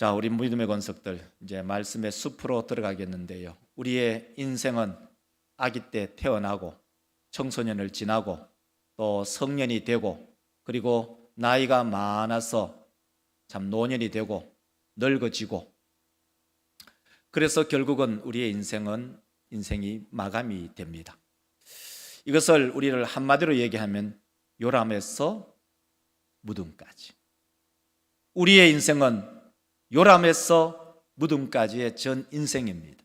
자, 우리 믿음의 건석들 이제 말씀의 숲으로 들어가겠는데요. 우리의 인생은 아기 때 태어나고 청소년을 지나고 또 성년이 되고 그리고 나이가 많아서 참 노년이 되고 늙어지고 그래서 결국은 우리의 인생은 인생이 마감이 됩니다. 이것을 우리를 한마디로 얘기하면 요람에서 무덤까지. 우리의 인생은 요람에서 무덤까지의 전 인생입니다.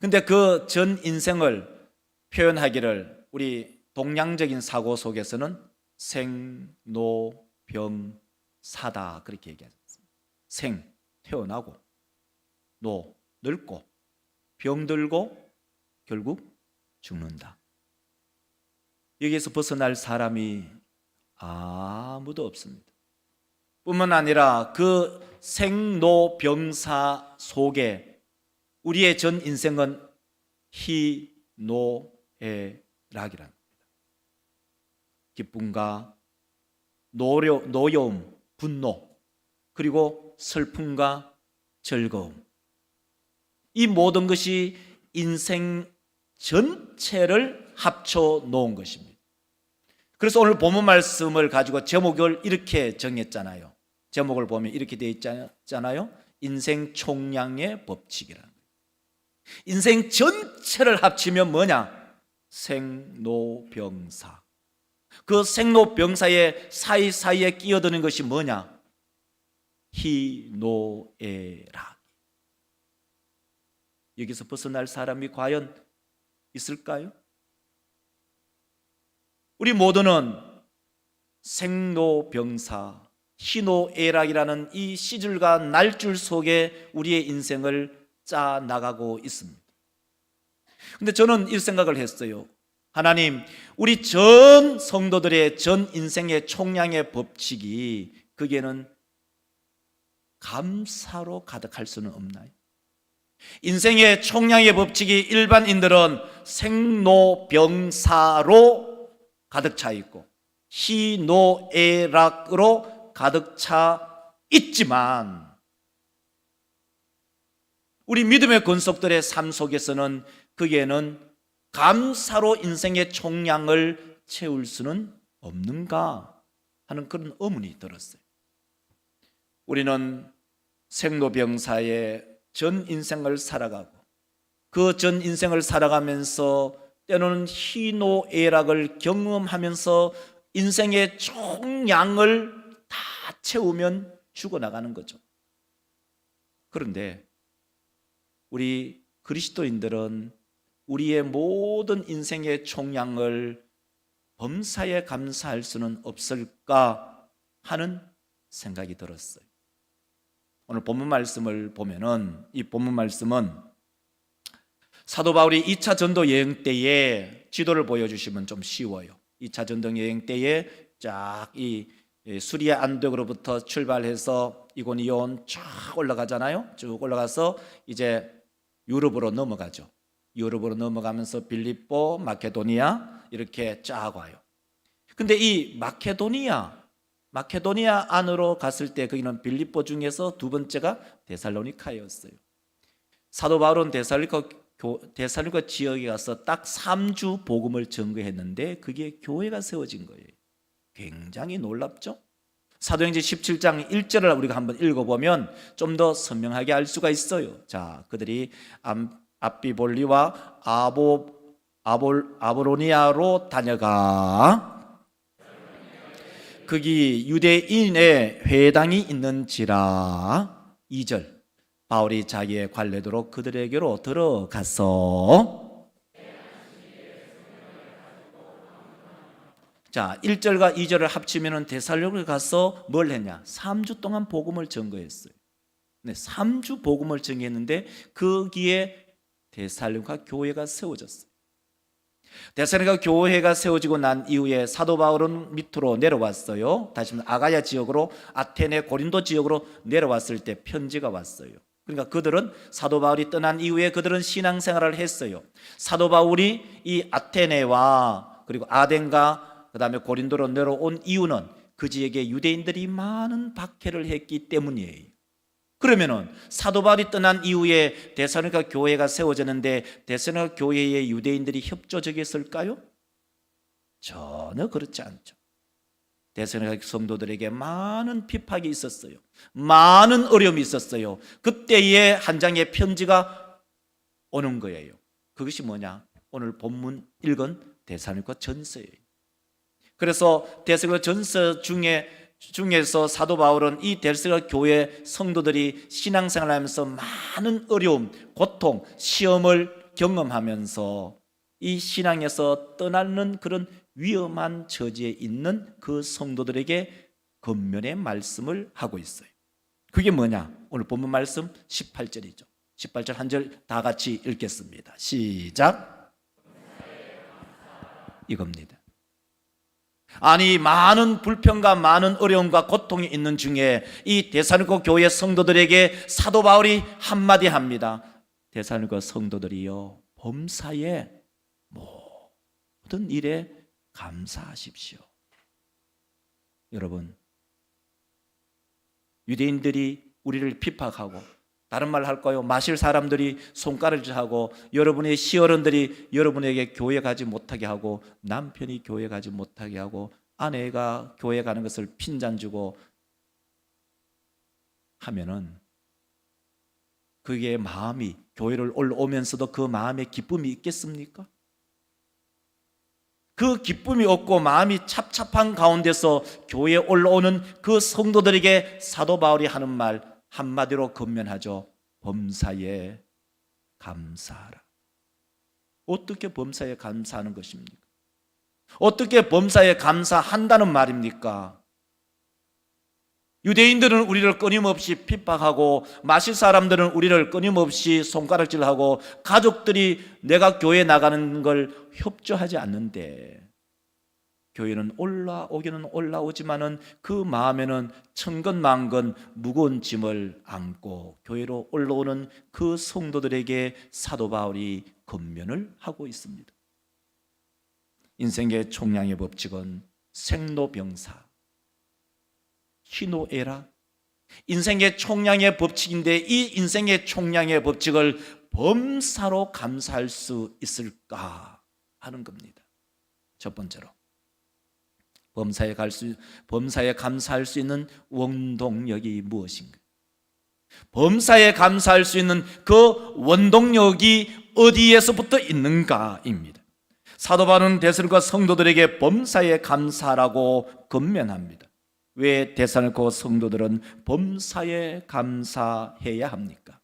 근데 그 전 인생을 표현하기를 우리 동양적인 사고 속에서는 생노병사다 그렇게 얘기하셨습니다. 생 태어나고 노 늙고 병들고 결국 죽는다. 여기에서 벗어날 사람이 아무도 없습니다. 뿐만 아니라 그 생로병사 속에 우리의 전 인생은 희노애락이라는 겁니다. 기쁨과 노려, 노여움, 분노, 그리고 슬픔과 즐거움. 이 모든 것이 인생 전체를 합쳐 놓은 것입니다. 그래서 오늘 본문 말씀을 가지고 제목을 이렇게 정했잖아요. 제목을 보면 이렇게 되어 있잖아요. 인생 총량의 법칙이라는 거예요. 인생 전체를 합치면 뭐냐? 생로병사. 그 생로병사의 사이사이에 끼어드는 것이 뭐냐? 희노애락. 여기서 벗어날 사람이 과연 있을까요? 우리 모두는 생로병사, 희노애락이라는 이 시줄과 날줄 속에 우리의 인생을 짜 나가고 있습니다. 근데 저는 이 생각을 했어요. 하나님, 우리 전 성도들의 전 인생의 총량의 법칙이 그게는 감사로 가득할 수는 없나요? 인생의 총량의 법칙이 일반인들은 생로병사로 가득 차 있고 희노애락으로 가득 차 있지만 우리 믿음의 권속들의 삶 속에서는 그게는 감사로 인생의 총량을 채울 수는 없는가 하는 그런 의문이 들었어요. 우리는 생로병사의 전 인생을 살아가고 그 전 인생을 살아가면서 때로는 희노애락을 경험하면서 인생의 총량을 다 채우면 죽어나가는 거죠. 그런데 우리 그리스도인들은 우리의 모든 인생의 총량을 범사에 감사할 수는 없을까 하는 생각이 들었어요. 오늘 본문 말씀을 보면은 이 본문 말씀은 사도 바울이 2차 전도 여행 때에 지도를 보여주시면 좀 쉬워요. 2차 전도 여행 때에 쫙이 수리아 안독으로부터 출발해서 이고니온 쫙 올라가잖아요. 쭉 올라가서 이제 유럽으로 넘어가죠. 유럽으로 넘어가면서 빌립보, 마케도니아 이렇게 쫙 와요. 근데 이 마케도니아 마케도니아 안으로 갔을 때 거기는 빌립보 중에서 두 번째가 데살로니카였어요. 사도 바울은 데살로니카 데살로니카 지역에 가서 딱 3주 복음을 전거했는데 그게 교회가 세워진 거예요. 굉장히 놀랍죠? 사도행전 17장 1절을 우리가 한번 읽어보면 좀 더 선명하게 알 수가 있어요. 자, 그들이 앞비볼리와 아보 아볼 아보로니아로 다녀가 거기 유대인의 회당이 있는지라 2절 바울이 자기의 관례대로 그들에게로 들어가서 자, 1절과 2절을 합치면은 데살로니가 가서 뭘 했냐? 3주 동안 복음을 전거했어요. 네, 3주 복음을 전했는데 거기에 데살로니가 교회가 세워졌어요. 데살로니가 교회가 세워지고 난 이후에 사도 바울은 밑으로 내려왔어요. 다시 말해 아가야 지역으로 아테네 고린도 지역으로 내려왔을 때 편지가 왔어요. 그러니까 그들은 사도 바울이 떠난 이후에 그들은 신앙생활을 했어요. 사도 바울이 이 아테네와 그리고 아덴과 그 다음에 고린도로 내려온 이유는 그 지역에 유대인들이 많은 박해를 했기 때문이에요. 그러면은 사도 바울이 떠난 이후에 데살로니가 교회가 세워졌는데 데살로니가 교회의 유대인들이 협조적이었을까요? 전혀 그렇지 않죠. 데살로니가 성도들에게 많은 비판이 있었어요. 많은 어려움이 있었어요. 그때에 한 장의 편지가 오는 거예요. 그것이 뭐냐? 오늘 본문 읽은 데살로니가 전서예요. 그래서 데살로니가 전서 중에 중에서 사도 바울은 이 데살로니가 교회 성도들이 신앙생활을 하면서 많은 어려움, 고통, 시험을 경험하면서 이 신앙에서 떠나는 그런 위험한 처지에 있는 그 성도들에게 겉면의 말씀을 하고 있어요. 그게 뭐냐? 오늘 본문 말씀 18절이죠. 18절 한 절 다 같이 읽겠습니다. 시작. 이겁니다. 아니 많은 불평과 많은 어려움과 고통이 있는 중에 이 데살로니가 교회 성도들에게 사도 바울이 한마디 합니다. 데살로니가 성도들이요 범사에 모든 일에 감사하십시오. 여러분 유대인들이 우리를 핍박하고 다른 말 할까요? 마실 사람들이 손가락질하고 여러분의 시어른들이 여러분에게 교회 가지 못하게 하고 남편이 교회 가지 못하게 하고 아내가 교회 가는 것을 핀잔 주고 하면은 그게 마음이 교회를 올라오면서도 그 마음에 기쁨이 있겠습니까? 그 기쁨이 없고 마음이 찹찹한 가운데서 교회에 올라오는 그 성도들에게 사도 바울이 하는 말 한마디로 건면하죠. 범사에 감사하라. 어떻게 범사에 감사하는 것입니까? 어떻게 범사에 감사한다는 말입니까? 유대인들은 우리를 끊임없이 핍박하고 마실 사람들은 우리를 끊임없이 손가락질하고 가족들이 내가 교회 나가는 걸 협조하지 않는데 교회는 올라오기는 올라오지만은 그 마음에는 천건만건 무거운 짐을 안고 교회로 올라오는 그 성도들에게 사도 바울이 건면을 하고 있습니다. 인생의 총량의 법칙은 생로병사 희노애라 인생의 총량의 법칙인데 이 인생의 총량의 법칙을 범사로 감사할 수 있을까 하는 겁니다. 첫 번째로 범사에 갈 수, 범사에 감사할 수 있는 원동력이 무엇인가? 범사에 감사할 수 있는 그 원동력이 어디에서부터 있는가입니다. 사도 바울은 대선과 성도들에게 범사에 감사라고 건면합니다. 왜 대선과 성도들은 범사에 감사해야 합니까?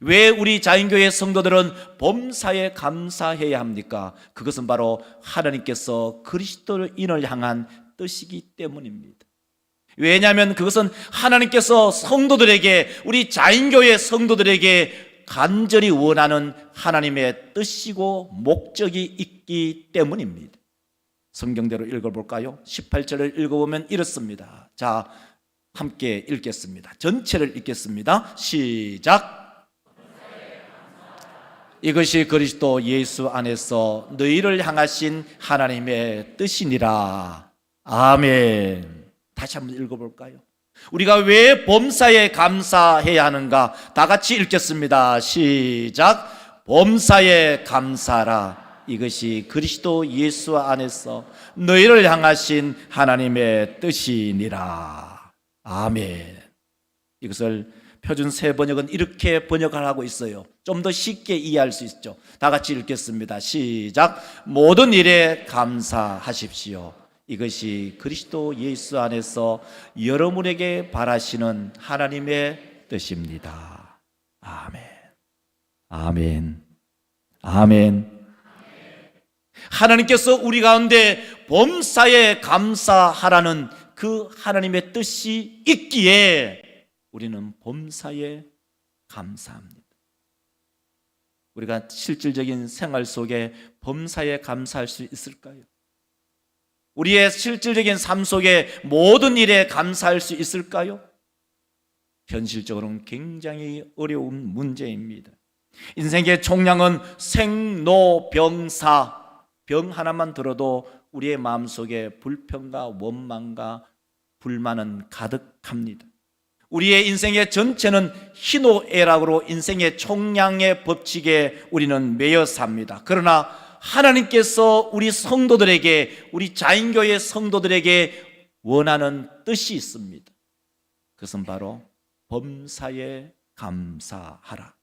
왜 우리 자인교회 성도들은 범사에 감사해야 합니까? 그것은 바로 하나님께서 그리스도인을 향한 뜻이기 때문입니다. 왜냐하면 그것은 하나님께서 성도들에게 우리 자인교회 성도들에게 간절히 원하는 하나님의 뜻이고 목적이 있기 때문입니다. 성경대로 읽어볼까요? 18절을 읽어보면 이렇습니다. 자, 함께 읽겠습니다. 전체를 읽겠습니다. 시작. 이것이 그리스도 예수 안에서 너희를 향하신 하나님의 뜻이니라. 아멘. 다시 한번 읽어볼까요? 우리가 왜 범사에 감사해야 하는가? 다 같이 읽겠습니다. 시작. 범사에 감사라. 이것이 그리스도 예수 안에서 너희를 향하신 하나님의 뜻이니라. 아멘. 이것을 표준 세 번역은 이렇게 번역을 하고 있어요. 좀 더 쉽게 이해할 수 있죠. 다 같이 읽겠습니다. 시작. 모든 일에 감사하십시오. 이것이 그리스도 예수 안에서 여러분에게 바라시는 하나님의 뜻입니다. 아멘. 아멘. 아멘. 하나님께서 우리 가운데 범사에 감사하라는 그 하나님의 뜻이 있기에 우리는 범사에 감사합니다. 우리가 실질적인 생활 속에 범사에 감사할 수 있을까요? 우리의 실질적인 삶 속에 모든 일에 감사할 수 있을까요? 현실적으로는 굉장히 어려운 문제입니다. 인생의 총량은 생로병사 병 하나만 들어도 우리의 마음속에 불평과 원망과 불만은 가득합니다. 우리의 인생의 전체는 희노애락으로 인생의 총량의 법칙에 우리는 매여 삽니다. 그러나 하나님께서 우리 성도들에게 우리 자인교회 성도들에게 원하는 뜻이 있습니다. 그것은 바로 범사에 감사하라.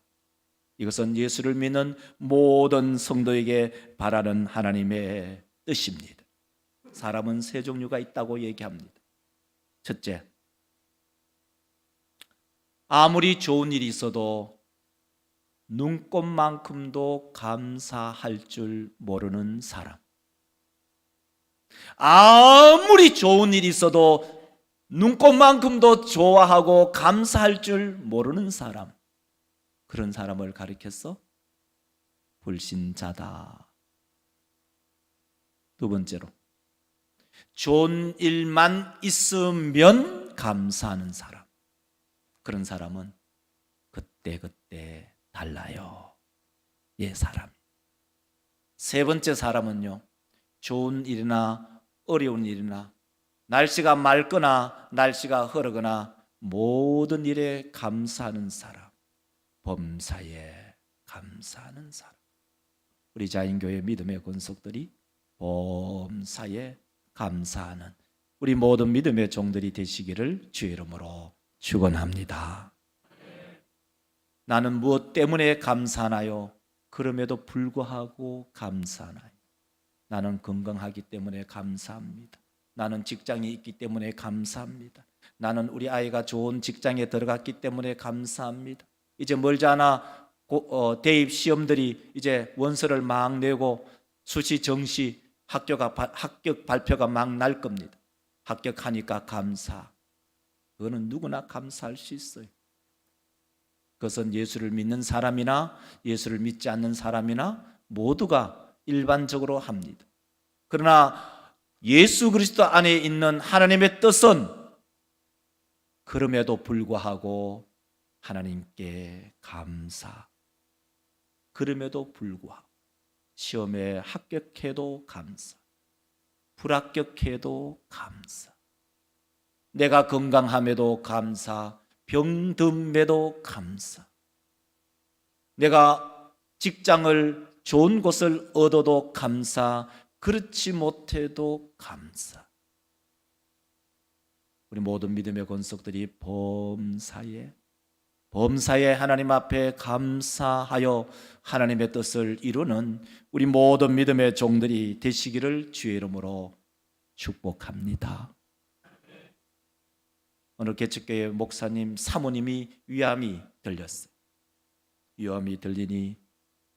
이것은 예수를 믿는 모든 성도에게 바라는 하나님의 뜻입니다. 사람은 세 종류가 있다고 얘기합니다. 첫째, 아무리 좋은 일이 있어도 눈꽃만큼도 감사할 줄 모르는 사람. 아무리 좋은 일이 있어도 눈꽃만큼도 좋아하고 감사할 줄 모르는 사람. 그런 사람을 가리켰어? 불신자다. 두 번째로, 좋은 일만 있으면 감사하는 사람. 그런 사람은 그때 그때 달라요. 예, 사람. 세 번째 사람은요, 좋은 일이나 어려운 일이나 날씨가 맑거나 날씨가 흐르거나 모든 일에 감사하는 사람. 범사에 감사하는 사람. 우리 자인교회 믿음의 권속들이 범사에 감사하는 우리 모든 믿음의 종들이 되시기를 주의 이름으로 축원합니다. 나는 무엇 때문에 감사하나요? 그럼에도 불구하고 감사하나요? 나는 건강하기 때문에 감사합니다. 나는 직장이 있기 때문에 감사합니다. 나는 우리 아이가 좋은 직장에 들어갔기 때문에 감사합니다. 이제 고- 어, 대입 시험들이 이제 원서를 막 내고 수시 정시 학교가 바- 합격 발표가 막 날 겁니다. 합격하니까 감사. 그거는 누구나 감사할 수 있어요. 그것은 예수를 믿는 사람이나 예수를 믿지 않는 사람이나 모두가 일반적으로 합니다. 그러나 예수 그리스도 안에 있는 하나님의 뜻은 그럼에도 불구하고 하나님께 감사. 그럼에도 불구하고 시험에 합격해도 감사. 불합격해도 감사. 내가 건강함에도 감사. 병듦에도 감사. 내가 직장을 좋은 곳을 얻어도 감사. 그렇지 못해도 감사. 우리 모든 믿음의 권속들이 범사에 범사에 하나님 앞에 감사하여 하나님의 뜻을 이루는 우리 모든 믿음의 종들이 되시기를 주의 이름으로 축복합니다. 오늘 개척교회 목사님 사모님이 위암이 들렸어요. 위암이 들리니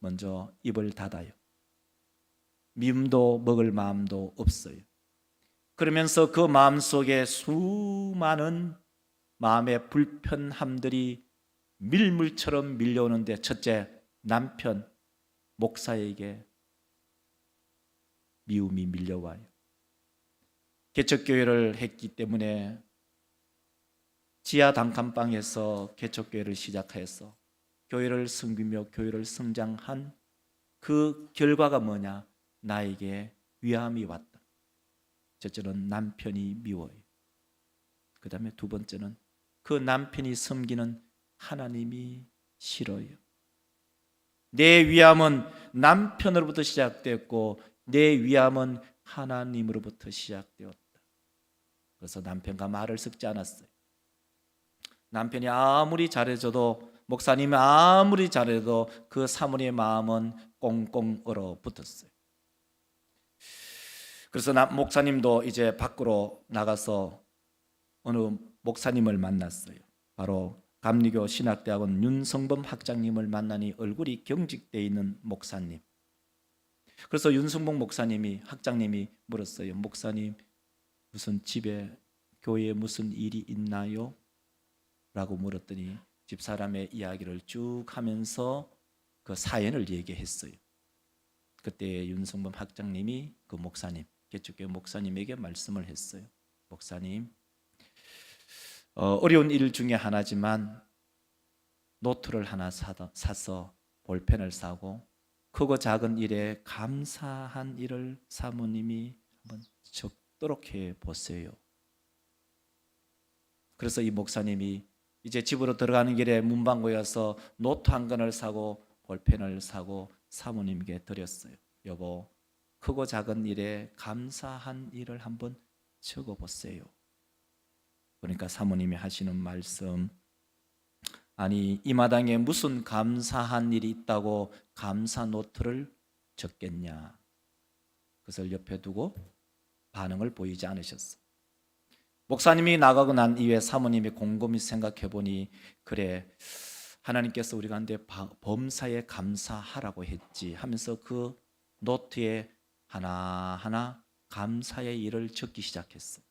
먼저 입을 닫아요. 미움도 먹을 마음도 없어요. 그러면서 그 마음 속에 수많은 마음의 불편함들이 밀물처럼 밀려오는데 첫째 남편 목사에게 미움이 밀려와요. 개척교회를 했기 때문에 지하 단칸방에서 개척교회를 시작해서 교회를 섬기며 교회를 성장한 그 결과가 뭐냐? 나에게 위함이 왔다. 첫째는 남편이 미워요. 그 다음에 두 번째는 그 남편이 섬기는 하나님이 싫어요. 내 위함은 남편으로부터 시작되었고 내 위함은 하나님으로부터 시작되었다. 그래서 남편과 말을 섞지 않았어요. 남편이 아무리 잘해줘도 목사님이 아무리 잘해도 그 사모님의 마음은 꽁꽁 얼어 붙었어요. 그래서 나, 목사님도 이제 밖으로 나가서 어느 목사님을 만났어요. 바로 감리교 신학대학원 윤성범 학장님을 만나니 얼굴이 경직되어 있는 목사님. 그래서 윤성범 목사님이 학장님이 물었어요. 목사님 무슨 집에 교회에 무슨 일이 있나요? 라고 물었더니 집사람의 이야기를 쭉 하면서 그 사연을 얘기했어요. 그때 윤성범 학장님이 그 목사님, 개축교회 목사님에게 말씀을 했어요. 목사님, 어, 어려운 일 중에 하나지만 노트를 하나 사다, 사서 볼펜을 사고 크고 작은 일에 감사한 일을 사모님이 한번 적도록 해 보세요. 그래서 이 목사님이 이제 집으로 들어가는 길에 문방구에 가서 노트 한 권을 사고 볼펜을 사고 사모님께 드렸어요. 여보, 크고 작은 일에 감사한 일을 한번 적어 보세요. 그러니까 사모님이 하시는 말씀 아니 이 마당에 무슨 감사한 일이 있다고 감사 노트를 적겠냐 그것을 옆에 두고 반응을 보이지 않으셨어. 목사님이 나가고 난 이후에 사모님이 곰곰이 생각해 보니 그래 하나님께서 우리 가운데 바- 범사에 감사하라고 했지 하면서 그 노트에 하나하나 감사의 일을 적기 시작했어.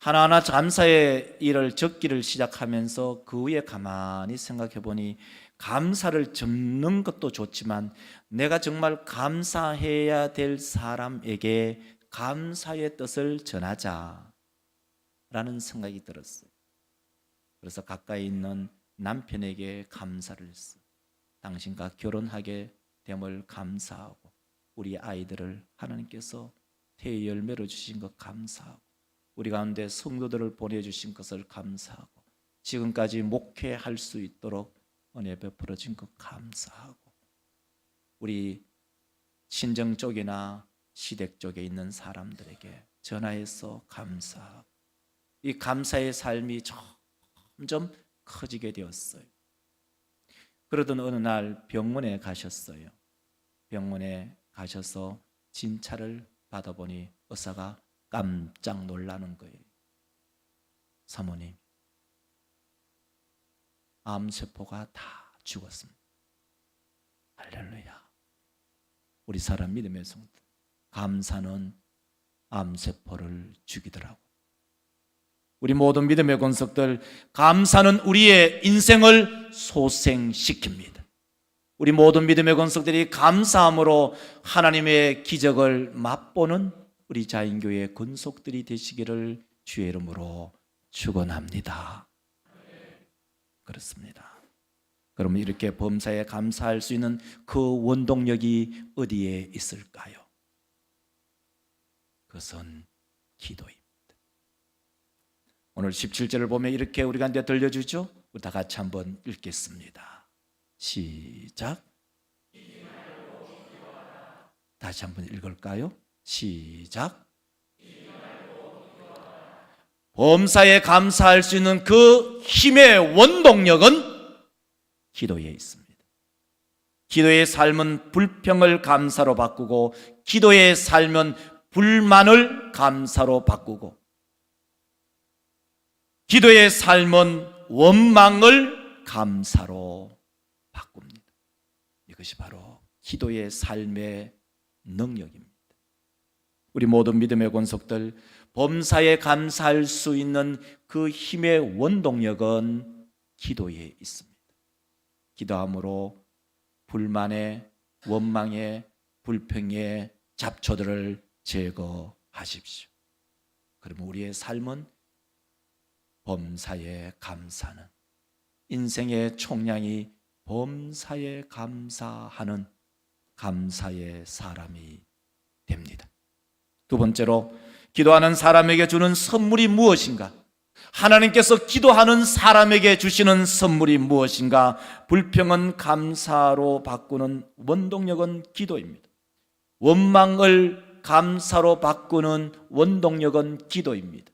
하나하나 감사의 일을 적기를 시작하면서 그 후에 가만히 생각해 보니 감사를 적는 것도 좋지만 내가 정말 감사해야 될 사람에게 감사의 뜻을 전하자 라는 생각이 들었어요. 그래서 가까이 있는 남편에게 감사를 했어. 당신과 결혼하게 됨을 감사하고 우리 아이들을 하나님께서 태의 열매로 주신 것 감사하고 우리 가운데 성도들을 보내주신 것을 감사하고 지금까지 목회할 수 있도록 은혜 베풀어진 것 감사하고 우리 친정 쪽이나 시댁 쪽에 있는 사람들에게 전화해서 감사하고 이 감사의 삶이 점점 커지게 되었어요. 그러던 어느 날 병원에 가셨어요. 병원에 가셔서 진찰을 받아보니 의사가 깜짝 놀라는 거예요. 사모님, 암세포가 다 죽었습니다. 할렐루야. 우리 사람 믿음의 성도 감사는 암세포를 죽이더라고. 우리 모든 믿음의 권석들 감사는 우리의 인생을 소생시킵니다. 우리 모든 믿음의 권석들이 감사함으로 하나님의 기적을 맛보는 우리 자인교회 권속들이 되시기를 주의 이름으로 축원합니다. 그렇습니다. 그러면 이렇게 범사에 감사할 수 있는 그 원동력이 어디에 있을까요? 그것은 기도입니다. 오늘 17절을 보면 이렇게 우리가 이제 들려주죠. 다 같이 한번 읽겠습니다. 시작. 다시 한번 읽을까요? 시작. 범사에 감사할 수 있는 그 힘의 원동력은 기도에 있습니다. 기도의 삶은 불평을 감사로 바꾸고 기도의 삶은 불만을 감사로 바꾸고 기도의 삶은 원망을 감사로 바꿉니다. 이것이 바로 기도의 삶의 능력입니다. 우리 모든 믿음의 권속들 범사에 감사할 수 있는 그 힘의 원동력은 기도에 있습니다. 기도함으로 불만의 원망의 불평의 잡초들을 제거하십시오. 그러면 우리의 삶은 범사에 감사는 인생의 총량이 범사에 감사하는 감사의 사람이 됩니다. 두 번째로 기도하는 사람에게 주는 선물이 무엇인가? 하나님께서 기도하는 사람에게 주시는 선물이 무엇인가? 불평은 감사로 바꾸는 원동력은 기도입니다. 원망을 감사로 바꾸는 원동력은 기도입니다.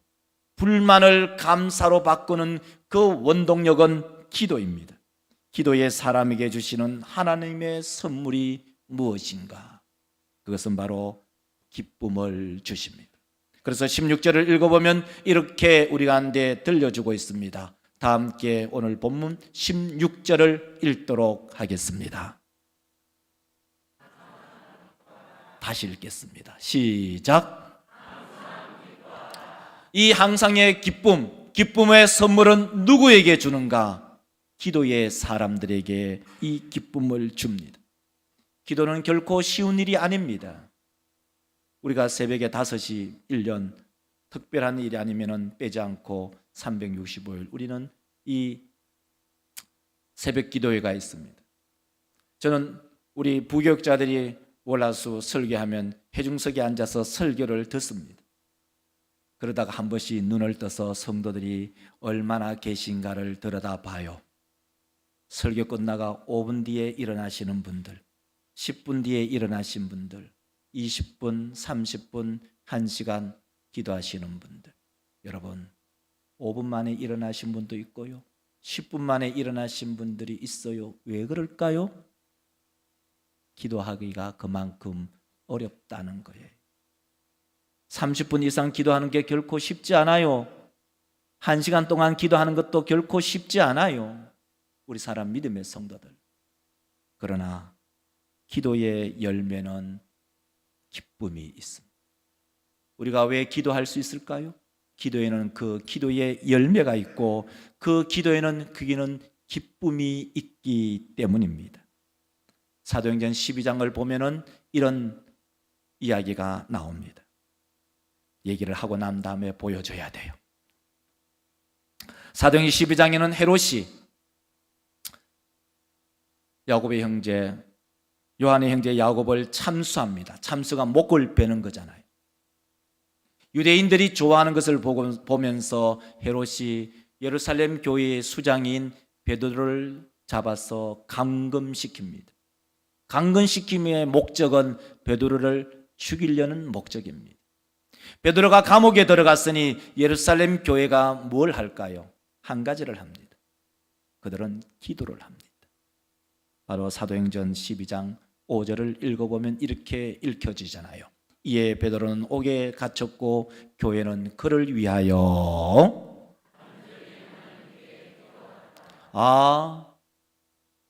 불만을 감사로 바꾸는 그 원동력은 기도입니다. 기도의 사람에게 주시는 하나님의 선물이 무엇인가? 그것은 바로 기쁨을 주십니다. 그래서 16절을 읽어보면 이렇게 우리 가운데 들려주고 있습니다. 다 함께 오늘 본문 16절을 읽도록 하겠습니다. 다시 읽겠습니다. 시작. 이 항상의 기쁨, 기쁨의 선물은 누구에게 주는가? 기도의 사람들에게 이 기쁨을 줍니다. 기도는 결코 쉬운 일이 아닙니다. 우리가 새벽에 5시 1년 특별한 일이 아니면은 빼지 않고 365일 우리는 이 새벽 기도회가 있습니다. 저는 우리 부교육자들이 월화수 설교하면 회중석에 앉아서 설교를 듣습니다. 그러다가 한 번씩 눈을 떠서 성도들이 얼마나 계신가를 들여다봐요. 설교 끝나가 5분 뒤에 일어나시는 분들, 10분 뒤에 일어나신 분들, 20분, 30분, 1시간 기도하시는 분들. 여러분, 5분 만에 일어나신 분도 있고요. 10분 만에 일어나신 분들이 있어요. 왜 그럴까요? 기도하기가 그만큼 어렵다는 거예요. 30분 이상 기도하는 게 결코 쉽지 않아요. 1시간 동안 기도하는 것도 결코 쉽지 않아요. 우리 사람 믿음의 성도들. 그러나 기도의 열매는 기쁨이 있습니다. 우리가 왜 기도할 수 있을까요? 기도에는 그 기도의 열매가 있고 그 기도에는 그기는 기쁨이 있기 때문입니다. 사도행전 12장을 보면은 이런 이야기가 나옵니다. 얘기를 하고 난 다음에 보여줘야 돼요. 사도행전 12장에는 헤롯이 야곱의 형제 요한의 형제 야곱을 참수합니다. 참수가 목을 베는 거잖아요. 유대인들이 좋아하는 것을 보면서 헤롯이 예루살렘 교회의 수장인 베드로를 잡아서 감금시킵니다. 감금시킴의 목적은 베드로를 죽이려는 목적입니다. 베드로가 감옥에 들어갔으니 예루살렘 교회가 뭘 할까요? 한 가지를 합니다. 그들은 기도를 합니다. 바로 사도행전 12장 5절을 읽어보면 이렇게 읽혀지잖아요. 이에 베드로는 옥에 갇혔고 교회는 그를 위하여 아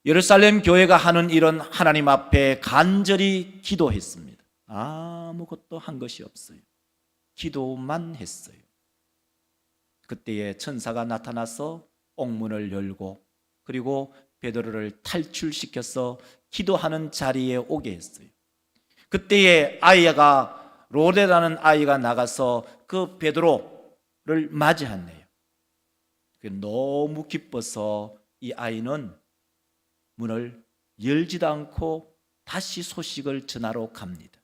예루살렘 교회가 하는 이런 하나님 앞에 간절히 기도했습니다. 아무것도 한 것이 없어요. 기도만 했어요. 그때에 천사가 나타나서 옥문을 열고 그리고 베드로를 탈출시켜서 기도하는 자리에 오게 했어요. 그때에 아이가 로레라는 아이가 나가서 그 베드로를 맞이하네요. 너무 기뻐서 이 아이는 문을 열지도 않고 다시 소식을 전하러 갑니다.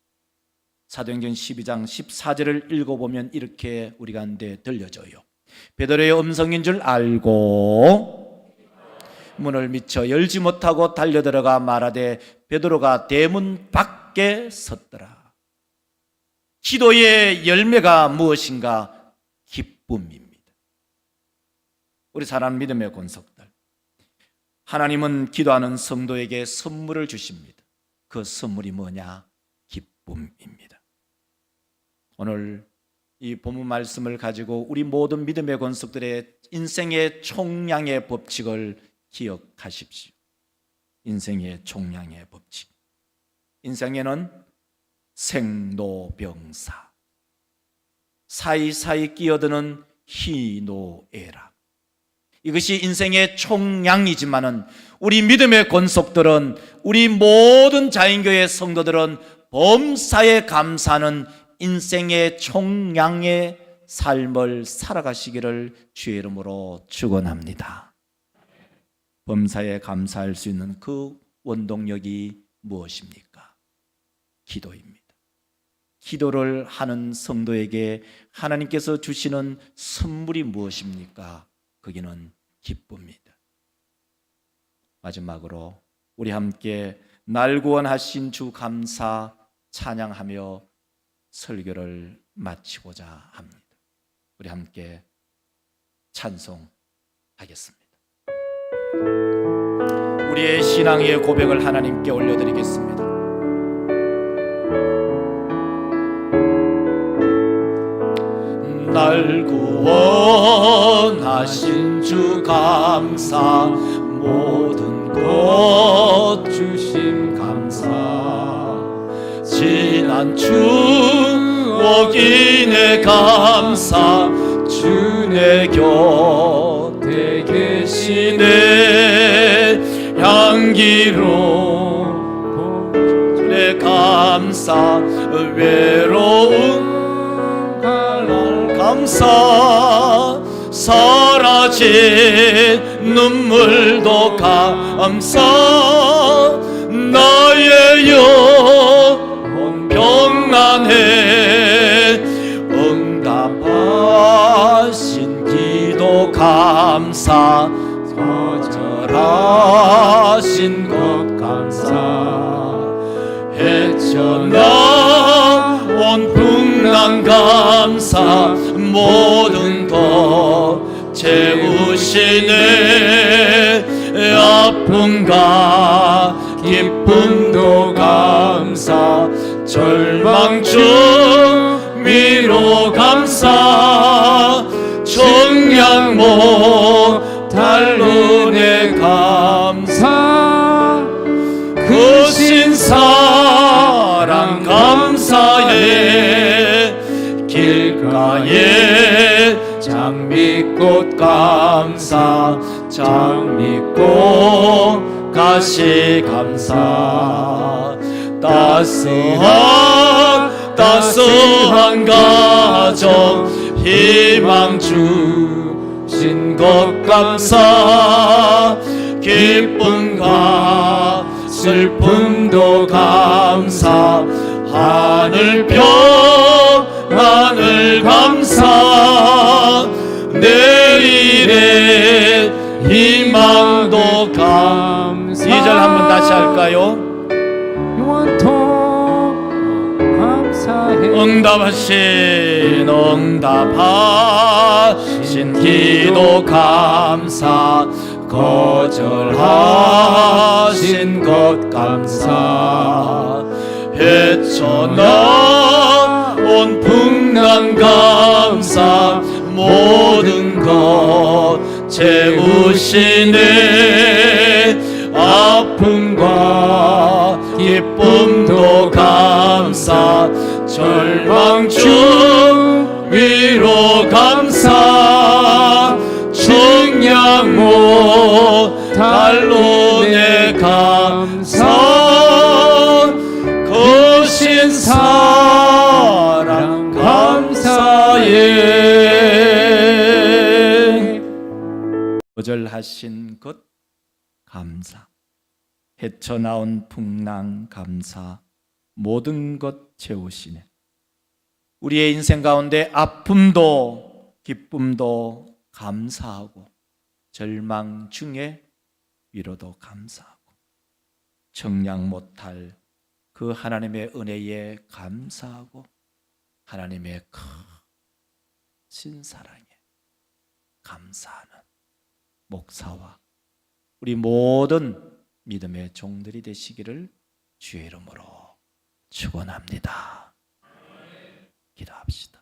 사도행전 12장 14절을 읽어보면 이렇게 우리 가운데 들려져요. 베드로의 음성인 줄 알고 문을 미쳐 열지 못하고 달려 들어가 말하되 베드로가 대문 밖에 섰더라. 기도의 열매가 무엇인가? 기쁨입니다. 우리 사람 믿음의 권속들. 하나님은 기도하는 성도에게 선물을 주십니다. 그 선물이 뭐냐? 기쁨입니다. 오늘 이 본문 말씀을 가지고 우리 모든 믿음의 권속들의 인생의 총량의 법칙을 기억하십시오. 인생의 총량의 법칙. 인생에는 생로병사, 사이사이 끼어드는 희노애락. 이것이 인생의 총량이지만은 우리 믿음의 권속들은 우리 모든 자인교회 성도들은 범사에 감사하는 인생의 총량의 삶을 살아가시기를 주의 이름으로 축원합니다. 범사에 감사할 수 있는 그 원동력이 무엇입니까? 기도입니다. 기도를 하는 성도에게 하나님께서 주시는 선물이 무엇입니까? 거기는 기쁨입니다. 마지막으로 우리 함께 날 구원하신 주 감사 찬양하며 설교를 마치고자 합니다. 우리 함께 찬송하겠습니다. 우리의 신앙의 고백을 하나님께 올려드리겠습니다. 날 구원하신 주 감사 모든 것 주심 감사 지난 추 내 감사. 주내 곁에 계시네. 향기로 내 감사. 외로움 감사. 사라진 눈물도 감사. 나의 영 감사. 거절하신 것 감사. 헤쳐나온 풍랑 감사. 모든 것 채우시네. 아픔과 기쁨도 감사. 절 장미꽃 가시 감사. 따스한 따스한 가정 희망 주신 것 감사. 기쁨과 슬픔도 감사. 하늘 평안을 감사. 내일의 감사. 2절 한번 다시 할까요? 응답하신 응답하신 기도 감사. 거절하신 것 감사. 헤쳐나 온 풍랑 감사. 모든 것 채우시네. 아픔과 기쁨도 감사 절망 중 위로 감사 못할 은혜 감사. 거신 사 거절하신 것 감사. 헤쳐나온 풍랑 감사. 모든 것 채우시네. 우리의 인생 가운데 아픔도 기쁨도 감사하고 절망 중에 위로도 감사하고 청량 못할 그 하나님의 은혜에 감사하고 하나님의 크신 사랑에 감사하는 목사와 우리 모든 믿음의 종들이 되시기를 주의 이름으로 축원합니다. 기도합시다.